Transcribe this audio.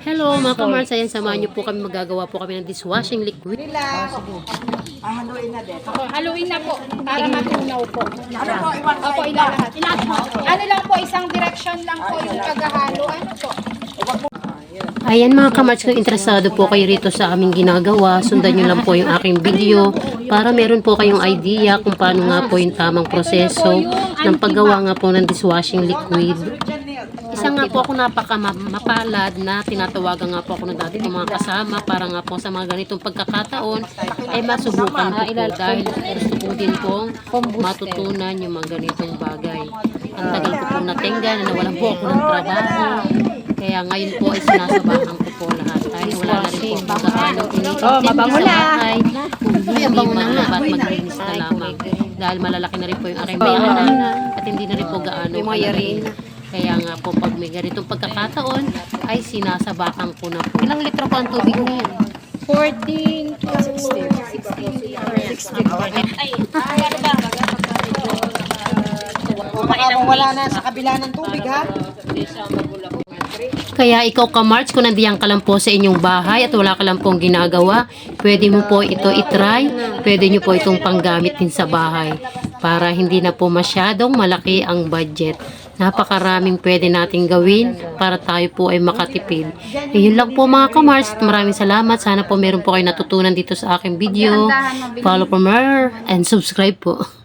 Hello mga kamars, ayan samahan niyo po kami magagawa po kami ng dishwashing liquid. Relax. Ah, haluin na din. O, haluin na po para matunaw po. Ano po, iwan Opo, ilalahat. Ano lang po, isang direction lang po yung paghahalo. Ano po? Ayan mga kamars, kung interesado po kayo rito sa aming ginagawa, sundan niyo lang po yung aking video para meron po kayong idea kung paano nga po yung tamang proseso ng paggawa nga po ng dishwashing liquid. Isa nga po ako napaka ma- mapalad na tinatawagan nga po ako ng dati ng mga kasama para nga po sa mga ganitong pagkakataon ay masubukan ko po dahil gusto ko din pong matutunan yung mga ganitong bagay. Ang tagal ko pong natingga na nawalan po ako ng trabaho. Kaya ngayon po ay sinasabahan ko po lahat. Dahil wala na rin po ako Oh, mabango sa na. bahay. Kung hindi maglabat, maglinis na lamang. Dahil malalaki na rin po yung aking bayanan at hindi na rin po gaano kalaki. Kaya nga po pag may ganitong pagkakataon ay sinasabakan ko na po. Ilang litro po ang tubig na yan? 14 to 16. 16. Ay, ano ba? Baka wala na sa kabila ng tubig, ha? Kaya ikaw ka March, kung nandiyan ka lang po sa inyong bahay at wala ka lang pong ginagawa, pwede mo po ito itry, pwede nyo po itong panggamit din sa bahay para hindi na po masyadong malaki ang budget. Napakaraming pwede nating gawin para tayo po ay makatipid. Eh, yun lang po mga kamars maraming salamat. Sana po meron po kayo natutunan dito sa aking video. Follow for more and subscribe po.